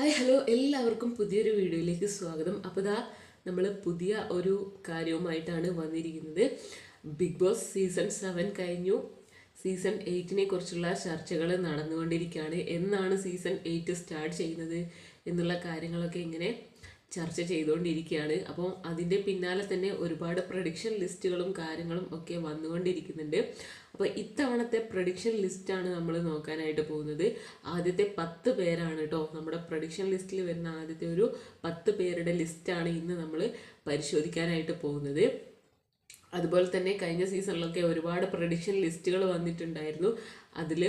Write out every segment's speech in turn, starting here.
Hi hello. എല്ലാവർക്കും പുതിയൊരു വീഡിയോയിലേക്ക് സ്വാഗതം. അപ്പോൾ ഇതാ നമ്മൾ പുതിയ ഒരു കാര്യവുമായിട്ടാണ് വന്നിരിക്കുന്നത്. ബിഗ് ബോസ് സീസൺ സെവൻ കഴിഞ്ഞു. സീസൺ എയ്റ്റിനെ കുറിച്ചുള്ള ചർച്ചകൾ നടന്നുകൊണ്ടിരിക്കുകയാണ്. എന്നാണ് സീസൺ എയ്റ്റ് സ്റ്റാർട്ട് ചെയ്യുന്നത് എന്നുള്ള കാര്യങ്ങളൊക്കെ ഇങ്ങനെ ചർച്ച ചെയ്തുകൊണ്ടിരിക്കുകയാണ്. അപ്പോൾ അതിന്റെ പിന്നാലെ തന്നെ ഒരുപാട് പ്രഡിക്ഷൻ ലിസ്റ്റുകളും കാര്യങ്ങളും ഒക്കെ വന്നുകൊണ്ടിരിക്കുന്നുണ്ട്. അപ്പോൾ ഇത്തവണത്തെ പ്രഡിക്ഷൻ ലിസ്റ്റാണ് നമ്മൾ നോക്കാനായിട്ട് പോകുന്നത്. ആദ്യത്തെ പത്ത് പേരാണ് കേട്ടോ നമ്മുടെ പ്രഡിക്ഷൻ ലിസ്റ്റിൽ വരുന്ന ആദ്യത്തെ ഒരു പത്ത് പേരുടെ ലിസ്റ്റാണ് ഇന്ന് നമ്മൾ പരിശോധിക്കാനായിട്ട് പോകുന്നത്. അതുപോലെ തന്നെ കഴിഞ്ഞ സീസണിലൊക്കെ ഒരുപാട് പ്രഡിക്ഷൻ ലിസ്റ്റുകൾ വന്നിട്ടുണ്ടായിരുന്നു. അതിൽ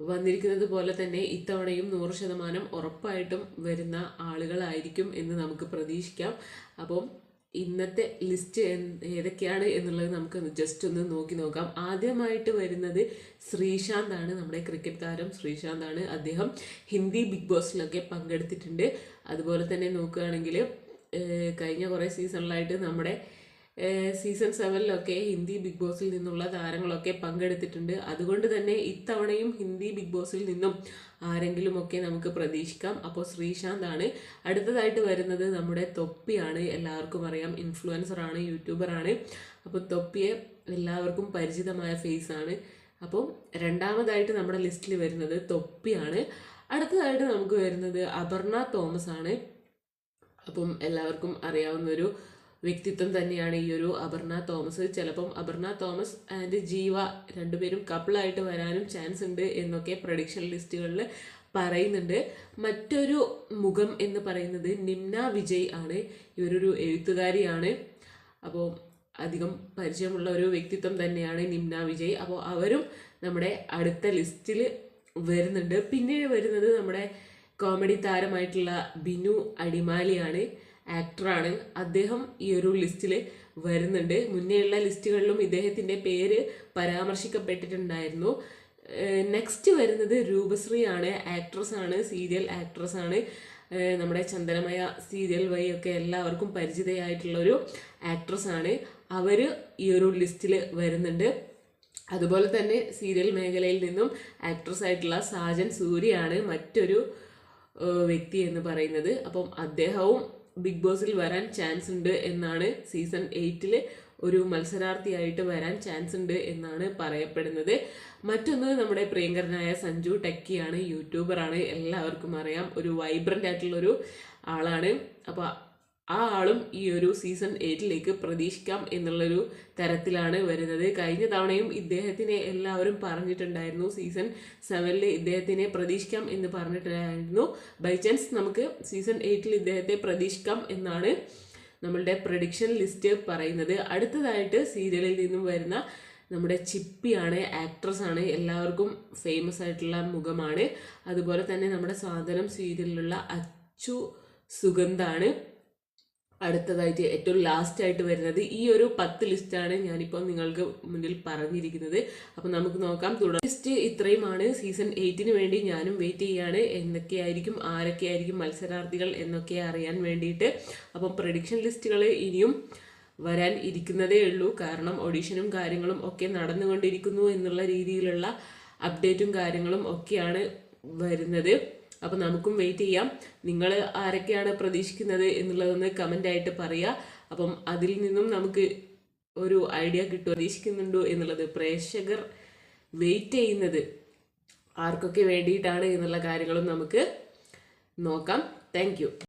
വന്നിരിക്കുന്നത് പോലെ തന്നെ ഇത്തവണയും നൂറ് ശതമാനം ഉറപ്പായിട്ടും വരുന്ന ആളുകളായിരിക്കും എന്ന് നമുക്ക് പ്രതീക്ഷിക്കാം. അപ്പം ഇന്നത്തെ ലിസ്റ്റ് ഏതൊക്കെയാണ് എന്നുള്ളത് നമുക്ക് ജസ്റ്റ് ഒന്ന് നോക്കി നോക്കാം. ആദ്യമായിട്ട് വരുന്നത് ശ്രീശാന്ത് ആണ് നമ്മുടെ ക്രിക്കറ്റ് താരം ശ്രീശാന്ത് ആണ്. അദ്ദേഹം ഹിന്ദി ബിഗ് ബോസിലൊക്കെ പങ്കെടുത്തിട്ടുണ്ട്. അതുപോലെ തന്നെ നോക്കുകയാണെങ്കിൽ കഴിഞ്ഞ കുറേ സീസണിലായിട്ട് നമ്മുടെ സീസൺ സെവനിലൊക്കെ ഹിന്ദി ബിഗ് ബോസിൽ നിന്നുള്ള താരങ്ങളൊക്കെ പങ്കെടുത്തിട്ടുണ്ട്. അതുകൊണ്ട് തന്നെ ഇത്തവണയും ഹിന്ദി ബിഗ് ബോസിൽ നിന്നും ആരെങ്കിലുമൊക്കെ നമുക്ക് പ്രതീക്ഷിക്കാം. അപ്പോൾ ശ്രീശാന്താണ് അടുത്തതായിട്ട് വരുന്നത് നമ്മുടെ തൊപ്പിയാണ് എല്ലാവർക്കും അറിയാം യൂട്യൂബർ ആണ് അപ്പോൾ തൊപ്പിയെ എല്ലാവർക്കും പരിചിതമായ ഫേസ് ആണ്. അപ്പം രണ്ടാമതായിട്ട് നമ്മുടെ ലിസ്റ്റിൽ വരുന്നത് തൊപ്പിയാണ് അടുത്തതായിട്ട് നമുക്ക് വരുന്നത് അപർണ തോമസ് ആണ്. അപ്പം എല്ലാവർക്കും അറിയാവുന്ന ഒരു വ്യക്തിത്വം തന്നെയാണ് ഈ ഒരു അപർണ തോമസ്. ചിലപ്പം അപർണ തോമസ് ആൻഡ് ജീവ രണ്ടുപേരും കപ്പിളായിട്ട് വരാനും ചാൻസ് ഉണ്ട് എന്നൊക്കെ പ്രൊഡിക്ഷൻ ലിസ്റ്റുകളിൽ പറയുന്നുണ്ട്. മറ്റൊരു മുഖം എന്ന് പറയുന്നത് നിംന വിജയ് ആണ്. ഇവരൊരു എഴുത്തുകാരിയാണ്. അപ്പോൾ അധികം പരിചയമുള്ള ഒരു വ്യക്തിത്വം തന്നെയാണ് നിംന വിജയ്. അപ്പോൾ അവരും നമ്മുടെ അടുത്ത ലിസ്റ്റിൽ വരുന്നുണ്ട്. പിന്നീട് വരുന്നത് നമ്മുടെ കോമഡി താരമായിട്ടുള്ള ബിനു അടിമാലിയാണ്. ആക്ടറാണ്. അദ്ദേഹം ഈ ഒരു ലിസ്റ്റിൽ വരുന്നുണ്ട്. മുന്നേയുള്ള ലിസ്റ്റുകളിലും ഇദ്ദേഹത്തിന്റെ പേര് പരാമർശിക്കപ്പെട്ടിട്ടുണ്ടായിരുന്നു. നെക്സ്റ്റ് വരുന്നത് രൂപശ്രീ ആണ് ആക്ട്രസ് ആണ് സീരിയൽ ആക്ട്രസ് ആണ്. നമ്മുടെ ചന്ദനമയ സീരിയൽ വഴിയൊക്കെ എല്ലാവർക്കും പരിചിതയായിട്ടുള്ളൊരു ആക്ട്രസ് ആണ്. അവർ ഈ ഒരു ലിസ്റ്റിൽ വരുന്നുണ്ട്. അതുപോലെ തന്നെ സീരിയൽ മേഖലയിൽ നിന്നും ആക്ട്രസ് ആയിട്ടുള്ള സാജൻ സൂര്യയാണ് മറ്റൊരു വ്യക്തി എന്ന് പറയുന്നത്. അപ്പം അദ്ദേഹവും ബിഗ് ബോസിൽ വരാൻ ചാൻസ് ഉണ്ട് എന്നാണ് സീസൺ എയ്റ്റിൽ ഒരു മത്സരാർത്ഥിയായിട്ട് വരാൻ ചാൻസ് ഉണ്ട് എന്നാണ് പറയപ്പെടുന്നത്. മറ്റൊന്ന് നമ്മുടെ പ്രിയങ്കരനായ സഞ്ജു ടെക്കിയാണ് യൂട്യൂബറാണ്. എല്ലാവർക്കും അറിയാം ഒരു വൈബ്രന്റ് ആയിട്ടുള്ളൊരു ആളാണ്. അപ്പോൾ ആ ആളും ഈ ഒരു സീസൺ എയ്റ്റിലേക്ക് പ്രതീക്ഷിക്കാം എന്നുള്ളൊരു തരത്തിലാണ് വരുന്നത്. കഴിഞ്ഞ തവണയും ഇദ്ദേഹത്തിനെ എല്ലാവരും പറഞ്ഞിട്ടുണ്ടായിരുന്നു. സീസൺ സെവനിൽ ഇദ്ദേഹത്തിനെ പ്രതീക്ഷിക്കാം എന്ന് പറഞ്ഞിട്ടുണ്ടായിരുന്നു. ബൈ ചാൻസ് നമുക്ക് സീസൺ എയ്റ്റിൽ ഇദ്ദേഹത്തെ പ്രതീക്ഷിക്കാം എന്നാണ് നമ്മളുടെ പ്രഡിക്ഷൻ ലിസ്റ്റ് പറയുന്നത്. അടുത്തതായിട്ട് സീരിയലിൽ നിന്നും വരുന്ന നമ്മുടെ ചിപ്പിയാണ് ആക്ട്രസ് ആണ് എല്ലാവർക്കും ഫേമസ് ആയിട്ടുള്ള മുഖമാണ്. അതുപോലെ തന്നെ നമ്മുടെ സ്വാതന്ത്ര്യം സീരിയലിലുള്ള അച്ചു സുഗന്ധാണ്. അടുത്തതായിട്ട് ഏറ്റവും ലാസ്റ്റ് ആയിട്ട് വരുന്നത് ഈ ഒരു പത്ത് ലിസ്റ്റാണ് ഞാനിപ്പോൾ നിങ്ങൾക്ക് മുന്നിൽ പറഞ്ഞിരിക്കുന്നത്. അപ്പോൾ നമുക്ക് നോക്കാം. തുടർ ലിസ്റ്റ് ഇത്രയുമാണ്. സീസൺ എയ്റ്റിന് വേണ്ടി ഞാനും വെയിറ്റ് ചെയ്യാണ്. എന്തൊക്കെയായിരിക്കും ആരൊക്കെയായിരിക്കും മത്സരാർത്ഥികൾ എന്നൊക്കെ അറിയാൻ വേണ്ടിയിട്ട്. അപ്പം പ്രഡിക്ഷൻ ലിസ്റ്റുകൾ ഇനിയും വരാൻ ഇരിക്കുന്നതേ ഉള്ളൂ. കാരണം ഓഡീഷനും കാര്യങ്ങളും ഒക്കെ നടന്നുകൊണ്ടിരിക്കുന്നു എന്നുള്ള രീതിയിലുള്ള അപ്ഡേറ്റും കാര്യങ്ങളും ഒക്കെയാണ് വരുന്നത്. അപ്പോൾ നമുക്കും വെയിറ്റ് ചെയ്യാം. നിങ്ങൾ ആരൊക്കെയാണ് പ്രതീക്ഷിക്കുന്നത് എന്നുള്ളതൊന്ന് ആയിട്ട് പറയുക അപ്പം അതിൽ നിന്നും നമുക്ക് ഒരു ഐഡിയ കിട്ടും പ്രതീക്ഷിക്കുന്നുണ്ടോ എന്നുള്ളത് പ്രേക്ഷകർ വെയിറ്റ് ചെയ്യുന്നത്. ആർക്കൊക്കെ വേണ്ടിയിട്ടാണ് എന്നുള്ള കാര്യങ്ങളും നമുക്ക് നോക്കാം. താങ്ക്